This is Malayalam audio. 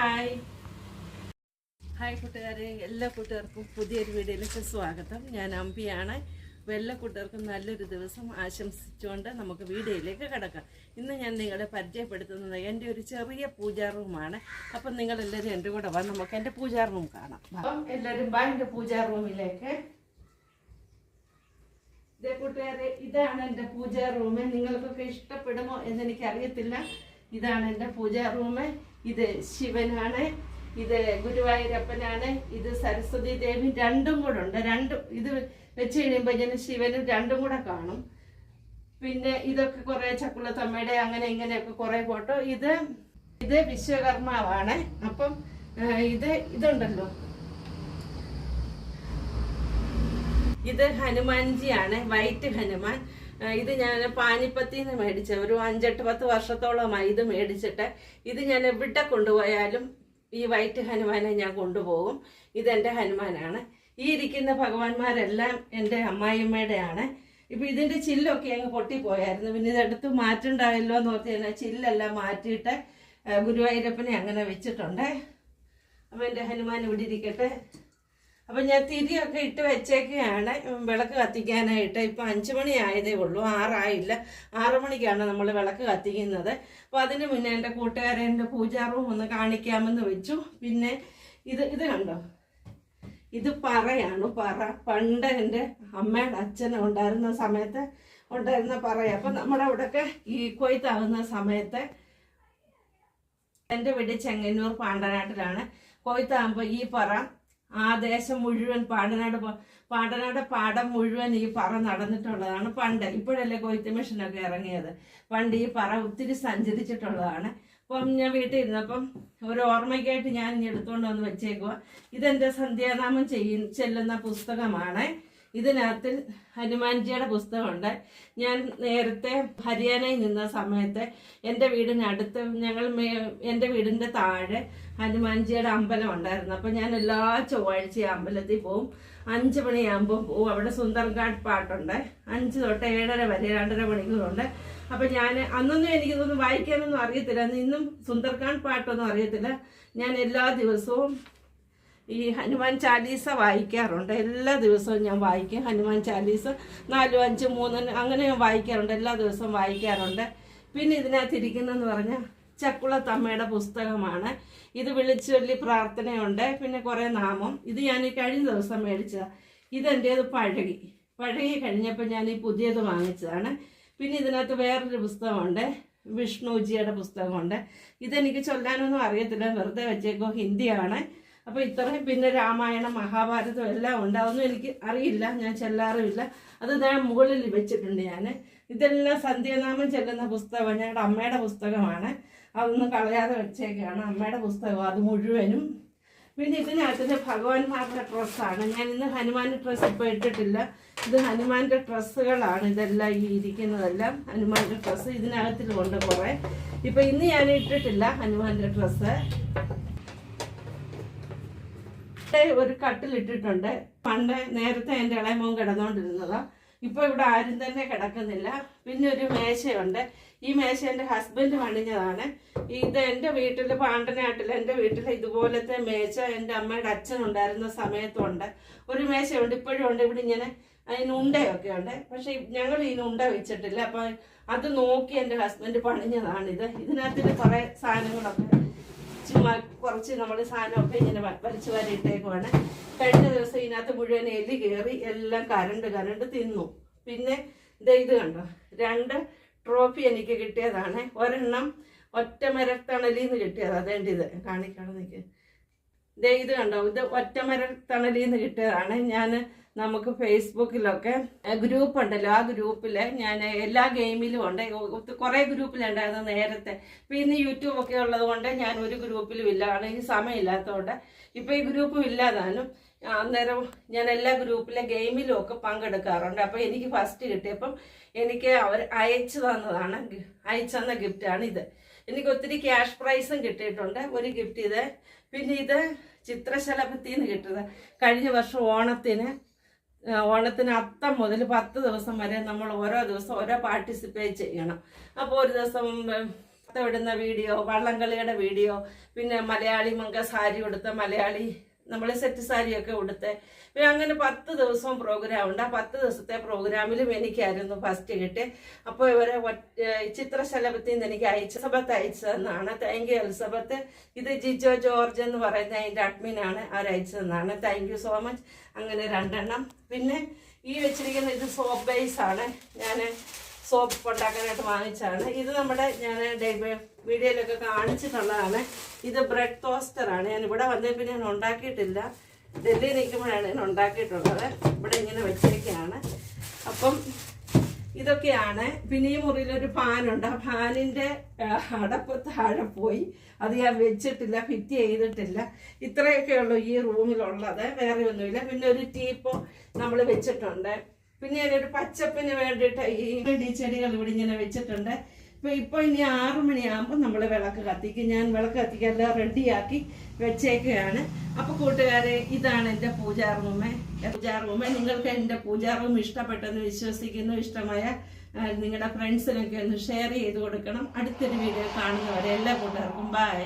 ഹായ് ഹായ് കൂട്ടുകാരെ. എല്ലാ കൂട്ടുകാർക്കും പുതിയൊരു വീഡിയോയിലേക്ക് സ്വാഗതം. ഞാൻ അമ്പിയാണ്. അപ്പോൾ എല്ലാ കൂട്ടുകാർക്കും നല്ലൊരു ദിവസം ആശംസിച്ചുകൊണ്ട് നമുക്ക് വീഡിയോയിലേക്ക് കിടക്കാം. ഇന്ന് ഞാൻ നിങ്ങളെ പരിചയപ്പെടുത്തുന്നത് എന്റെ ഒരു ചെറിയ പൂജാ റൂമാണ്. അപ്പം നിങ്ങളെല്ലാവരും എന്റെ കൂടെ വന്ന് നമുക്ക് എന്റെ പൂജാ റൂം കാണാം. അപ്പം എല്ലാവരും വാ എന്റെ പൂജാ റൂമിലേക്ക്. ഇതേ കൂട്ടുകാരെ ഇതാണ് എന്റെ പൂജാ റൂമ്. നിങ്ങൾക്കൊക്കെ ഇഷ്ടപ്പെടുമോ എന്നെനിക്കറിയത്തില്ല ഇതാണ് എന്റെ പൂജാ റൂം ഇത് ശിവനാണ് ഇത് ഗുരുവായൂരപ്പനാണ് ഇത് സരസ്വതി ദേവി രണ്ടും കൂടെ ഉണ്ട്. രണ്ടും ഇത് വെച്ച് കഴിയുമ്പോൾ ഞാൻ ശിവനും രണ്ടും കൂടെ കാണും. പിന്നെ ഇതൊക്കെ കുറെ ചക്കുളത്തമ്മയുടെ അങ്ങനെ ഇങ്ങനെയൊക്കെ കുറെ ഫോട്ടോ. ഇത് ഇത് വിശ്വകർമാവാണ്. അപ്പം ഇത് ഇതുണ്ടല്ലോ. ഇത് ഹനുമാൻജിയാണ് വൈറ്റ് ഹനുമാൻ. ഇത് ഞാൻ പാനിപ്പത്തിൽ നിന്ന് മേടിച്ച ഒരു അഞ്ചെട്ട് പത്ത് വർഷത്തോളമായി ഇത് മേടിച്ചിട്ട് ഇത് ഞാൻ എവിടെ കൊണ്ടുപോയാലും ഈ വൈറ്റ് ഹനുമാനെ ഞാൻ കൊണ്ടുപോകും. ഇതെന്റെ ഹനുമാനാണ്. ഈ ഇരിക്കുന്ന ഭഗവാന്മാരെല്ലാം എന്റെ അമ്മായിമ്മയുടെയാണ് ഇപ്പം ഇതിന്റെ ചില്ലൊക്കെ അങ്ങ് പൊട്ടിപ്പോയായിരുന്നു. പിന്നെ ഇതെടുത്ത് മാറ്റുണ്ടായല്ലോ എന്ന് ഓർത്ത് ഞാൻ ചില്ലെല്ലാം മാറ്റിയിട്ട് ഗുരുവായൂരപ്പനെ അങ്ങനെ വെച്ചിട്ടുണ്ട്. അപ്പം എന്റെ ഹനുമാൻ ഇവിടെ ഇരിക്കട്ടെ. അപ്പം ഞാൻ തിരിയൊക്കെ ഇട്ട് വെച്ചേക്കുകയാണ് വിളക്ക് കത്തിക്കാനായിട്ട്. ഇപ്പം അഞ്ച് മണി ആയതേ ഉള്ളൂ. ആറായില്ല. ആറ് മണിക്കാണ് നമ്മൾ വിളക്ക് കത്തിക്കുന്നത്. അപ്പോൾ അതിന് മുന്നേ എന്റെ കൂട്ടുകാരെ എന്റെ പൂജാ റൂം ഒന്ന് കാണിക്കാമെന്ന് വെച്ചു. പിന്നെ ഇത് ഇത് കണ്ടോ? ഇത് പറയാണ് പറ. പണ്ട് എന്റെ അമ്മയുടെ അച്ഛൻ ഉണ്ടായിരുന്ന സമയത്ത് ഉണ്ടായിരുന്ന പറയ അപ്പം നമ്മുടെ അവിടെയൊക്കെ ഈ കൊയ്ത്താകുന്ന സമയത്ത് എന്റെ വീട് ചെങ്ങന്നൂർ പാണ്ടനാട്ടിലാണ്. കൊയ്ത്താകുമ്പോൾ ഈ പറ ആ ദേശം മുഴുവൻ പാണ്ടനാട് പാണ്ടനാട് പാടം മുഴുവൻ ഈ പറ നടന്നിട്ടുള്ളതാണ്. പണ്ട് ഇപ്പോഴല്ലേ കൊയ്ത്ത് മെഷീനൊക്കെ ഇറങ്ങിയത്. പണ്ട് ഈ പറ ഒത്തിരി സഞ്ചരിച്ചിട്ടുള്ളതാണ്. അപ്പം ഞാൻ വീട്ടിൽ ഇരുന്നപ്പം ഒരു ഓർമ്മയ്ക്കായിട്ട് ഞാൻ ഇനി എടുത്തുകൊണ്ട് വന്ന് വെച്ചേക്കുക ഇതെന്റെ സന്ധ്യാനാമം ചെയ്യ ചെല്ലുന്ന പുസ്തകമാണ്. ഇതിനകത്ത് ഹനുമാൻജിയുടെ പുസ്തകമുണ്ട്. ഞാൻ നേരത്തെ ഹരിയാനയിൽ നിന്ന സമയത്ത് എന്റെ വീടിനടുത്ത് ഞങ്ങൾ എന്റെ വീടിന്റെ താഴെ ഹനുമാൻജിയുടെ അമ്പലം ഉണ്ടായിരുന്നു. അപ്പം ഞാൻ എല്ലാ ചൊവ്വാഴ്ചയും അമ്പലത്തിൽ പോവും. അഞ്ച് മണിയാകുമ്പോൾ പോവും. അവിടെ സുന്ദർഗാഡ് പാട്ടുണ്ട്. അഞ്ച് തൊട്ട് ഏഴര വരെ രണ്ടര മണിക്കൂറുണ്ട്. അപ്പം ഞാൻ അന്നൊന്നും എനിക്കിതൊന്നും വായിക്കാനൊന്നും അറിയത്തില്ല. ഇന്നും സുന്ദർഖാൻ പാട്ടൊന്നും അറിയത്തില്ല. ഞാൻ എല്ലാ ദിവസവും ഈ ഹനുമാൻ ചാലീസ വായിക്കാറുണ്ട്. എല്ലാ ദിവസവും ഞാൻ വായിക്കും. ഹനുമാൻ ചാലീസ നാലും അഞ്ചും മൂന്നും അങ്ങനെ ഞാൻ വായിക്കാറുണ്ട്. എല്ലാ ദിവസവും വായിക്കാറുണ്ട്. പിന്നെ ഇതിനകത്ത് ഇരിക്കുന്നതെന്ന് പറഞ്ഞാൽ ചക്കുളത്തമ്മയുടെ പുസ്തകമാണ്. ഇത് വിളിച്ചൊല്ലി പ്രാർത്ഥനയുണ്ട്. പിന്നെ കുറേ നാമം. ഇത് ഞാൻ കഴിഞ്ഞ ദിവസം മേടിച്ചതാണ് ഇതെന്റേത് പഴകി. പഴകി കഴിഞ്ഞപ്പോൾ ഞാൻ ഈ പുതിയത് വാങ്ങിച്ചതാണ്. പിന്നെ ഇതിനകത്ത് വേറൊരു പുസ്തകമുണ്ട്. വിഷ്ണുജിയുടെ പുസ്തകമുണ്ട്. ഇതെനിക്ക് ചൊല്ലാനൊന്നും അറിയത്തില്ല. വെറുതെ വെച്ചേക്കോ ഹിന്ദിയാണ്. അപ്പോൾ ഇത്രയും പിന്നെ രാമായണം മഹാഭാരതം എല്ലാം ഉണ്ട്. അതൊന്നും എനിക്ക് അറിയില്ല ഞാൻ ചെല്ലാറുമില്ല. അത് ഞാൻ മുകളിൽ വെച്ചിട്ടുണ്ട് ഞാൻ ഇതെല്ലാം സന്ധ്യനാമം ചെല്ലുന്ന പുസ്തകം ഞങ്ങളുടെ അമ്മയുടെ പുസ്തകമാണ്. അതൊന്നും കളയാതെ വെച്ചേക്കാണ്. അമ്മയുടെ പുസ്തകം അത് മുഴുവനും. പിന്നെ ഇതിനകത്ത് ഭഗവാൻമാരുടെ ഡ്രസ്സാണ്. ഞാൻ ഇന്ന് ഹനുമാൻ ഡ്രസ്സ് ഇപ്പോൾ ഇട്ടിട്ടില്ല. ഇത് ഹനുമാന്റെ ഡ്രസ്സുകളാണ് ഇതെല്ലാം ഈ ഇരിക്കുന്നതെല്ലാം ഹനുമാന്റെ ഡ്രസ്സ് ഇതിനകത്തിൽ ഇതിനകത്തിലുണ്ട് കുറേ ഇപ്പൊ ഇന്ന് ഞാൻ ഇട്ടിട്ടില്ല ഹനുമാന്റെ ഡ്രസ്സ്. ഒരു കട്ടിലിട്ടിട്ടുണ്ട് പണ്ട് നേരത്തെ എന്റെ ഇളയമോൻ കിടന്നുകൊണ്ടിരുന്നതാ ഇപ്പൊ ഇവിടെ ആരും തന്നെ കിടക്കുന്നില്ല. പിന്നെ ഒരു മേശയുണ്ട്. ഈ മേശ എന്റെ ഹസ്ബൻഡ് പണിഞ്ഞതാണ്. ഇത് എന്റെ വീട്ടിൽ പാണ്ടനാട്ടിൽ എന്റെ വീട്ടിൽ ഇതുപോലത്തെ മേശ എന്റെ അമ്മയുടെ അച്ഛൻ ഉണ്ടായിരുന്ന സമയത്തുണ്ട്. ഒരു മേശയുണ്ട് ഇപ്പോഴും ഉണ്ട്. ഇവിടെ ഇങ്ങനെ അതിന് ഉണ്ടയൊക്കെ ഉണ്ട്. പക്ഷെ ഞങ്ങൾ ഇതിന് ഉണ്ട വെച്ചിട്ടില്ല. അപ്പൊ അത് നോക്കി എന്റെ ഹസ്ബൻഡ് പണിഞ്ഞതാണിത്. ഇതിനകത്തിന് കുറേ സാധനങ്ങളൊക്കെ ചുമ്മാ കുറച്ച് നമ്മൾ സാധനമൊക്കെ ഇങ്ങനെ വലിച്ചു വരയിട്ടേക്കുവാണ്. കഴിഞ്ഞ ദിവസം ഇതിനകത്ത് മുഴുവൻ എലി കയറി എല്ലാം കരണ്ട് കരണ്ട് തിന്നു. പിന്നെ ഇത് കണ്ടോ? രണ്ട് ട്രോഫി എനിക്ക് കിട്ടിയതാണ്. ഒരെണ്ണം ഒറ്റ മരത്തണലിൽ നിന്ന് കിട്ടിയത്. അതേണ്ട ഇത് കാണിക്കണം എനിക്ക്. ഇത് കണ്ടോ? ഇത് ഒറ്റ നിന്ന് കിട്ടിയതാണ്. ഞാൻ നമുക്ക് ഫേസ്ബുക്കിലൊക്കെ ഗ്രൂപ്പ് ഉണ്ടല്ലോ ആ ഗ്രൂപ്പിൽ ഞാൻ എല്ലാ ഗെയിമിലും ഉണ്ട്. കുറെ ഗ്രൂപ്പിലുണ്ടായിരുന്നു നേരത്തെ. ഇപ്പൊ ഇന്ന് യൂട്യൂബ് ഒക്കെ ഉള്ളത് കൊണ്ട് ഞാൻ ഒരു ഗ്രൂപ്പിലും ഇല്ല. കാരണം എനിക്ക് സമയമില്ലാത്തതുകൊണ്ട് ഇപ്പൊ ഈ ഗ്രൂപ്പും ഇല്ലാതാനും അന്നേരം ഞാൻ എല്ലാ ഗ്രൂപ്പിലെ ഗെയിമിലും ഒക്കെ പങ്കെടുക്കാറുണ്ട്. അപ്പൊ എനിക്ക് ഫസ്റ്റ് കിട്ടിയപ്പം എനിക്ക് അവർ അയച്ചു തന്നതാണ് അയച്ചു തന്ന ഗിഫ്റ്റാണ് ഇത്. എനിക്ക് ഒത്തിരി ക്യാഷ് പ്രൈസും കിട്ടിയിട്ടുണ്ട്. ഒരു ഗിഫ്റ്റ് ഇത്. പിന്നെ ഇത് ചിത്രശലഭത്തിന്ന് കിട്ടിയത് കഴിഞ്ഞ വർഷം ഓണത്തിന് ഓണത്തിന് അത്തം മുതൽ പത്ത് ദിവസം വരെ നമ്മൾ ഓരോ ദിവസം ഓരോ പാർട്ടിസിപ്പേറ്റ് ചെയ്യണം. അപ്പോൾ ഒരു ദിവസം അത്തം ഇടുന്ന വീഡിയോ വള്ളംകളിയുടെ വീഡിയോ പിന്നെ മലയാളി മങ്ക സാരി ഉടുത്ത മലയാളി നമ്മൾ സെറ്റ് സാരിയൊക്കെ ഉടുത്ത്. പിന്നെ അങ്ങനെ പത്ത് ദിവസവും പ്രോഗ്രാം ഉണ്ട്. ആ പത്ത് ദിവസത്തെ പ്രോഗ്രാമിലും എനിക്കായിരുന്നു ഫസ്റ്റ് കിട്ടി അപ്പോൾ ഇവരെ ചിത്രശലഭത്തിൽ നിന്ന് എനിക്ക് അയച്ച സഭത്ത് അയച്ചതെന്നാണ്. Thank you Elizabeth. ഇത് ജിജോ ജോർജ് എന്ന് പറയുന്ന അതിന്റെ അഡ്മിനാണ് അവർ അയച്ചതെന്നാണ് താങ്ക് യു സോ മച്ച് അങ്ങനെ രണ്ടെണ്ണം. പിന്നെ ഈ വെച്ചിരിക്കുന്ന ഇത് സോപ്പ് ബേസ് ആണ്. ഞാൻ സോപ്പ് ഉണ്ടാക്കാനായിട്ട് വാങ്ങിച്ചാണ് ഇത് നമ്മുടെ ഞാൻ വീഡിയോയിലൊക്കെ കാണിച്ചിട്ടുള്ളതാണ്. ഇത് ബ്രെഡ് ടോസ്റ്ററാണ്. ഞാൻ ഇവിടെ വന്നേ പിന്നെ ഞാൻ ഉണ്ടാക്കിയിട്ടില്ല. ഡൽഹി നിൽക്കുമ്പോഴാണ് ഞാൻ ഉണ്ടാക്കിയിട്ടുള്ളത്. ഇവിടെ ഇങ്ങനെ വെച്ചിരിക്കുകയാണ്. അപ്പം ഇതൊക്കെയാണ്. പിന്നെ ഈ മുറിയിലൊരു ഫാനുണ്ട് ആ ഫാനിന്റെ അടപ്പ് താഴെ പോയി. അത് ഞാൻ വെച്ചിട്ടില്ല ഫിറ്റ് ചെയ്തിട്ടില്ല. ഇത്രയൊക്കെ ഉള്ളൂ ഈ റൂമിലുള്ളത്. വേറെ ഒന്നുമില്ല. പിന്നെ ഒരു ടീപ്പോ നമ്മൾ വെച്ചിട്ടുണ്ട്. പിന്നെ ഒരു പച്ചപ്പിന് വേണ്ടിയിട്ട് ഈ ചെടികൾ ഇവിടെ ഇങ്ങനെ വെച്ചിട്ടുണ്ട്. ഇപ്പൊ ഇപ്പൊ ഇനി ആറു മണിയാകുമ്പോൾ നമ്മൾ വിളക്ക് കത്തിക്കും. ഞാൻ വിളക്ക് കത്തിക്കാൻ റെഡിയാക്കി വെച്ചേക്കുകയാണ്. അപ്പൊ കൂട്ടുകാരെ ഇതാണ് എന്റെ പൂജാ റൂമ് പൂജാ റൂമ് നിങ്ങൾക്ക് എന്റെ പൂജാ റൂം ഇഷ്ടപ്പെട്ടെന്ന് വിശ്വസിക്കുന്നു. ഇഷ്ടമായ നിങ്ങളുടെ ഫ്രണ്ട്സിനൊക്കെ ഒന്ന് ഷെയർ ചെയ്ത് കൊടുക്കണം. അടുത്തൊരു വീഡിയോ കാണുന്നവരെ എല്ലാ കൂട്ടുകാർക്കും ബൈ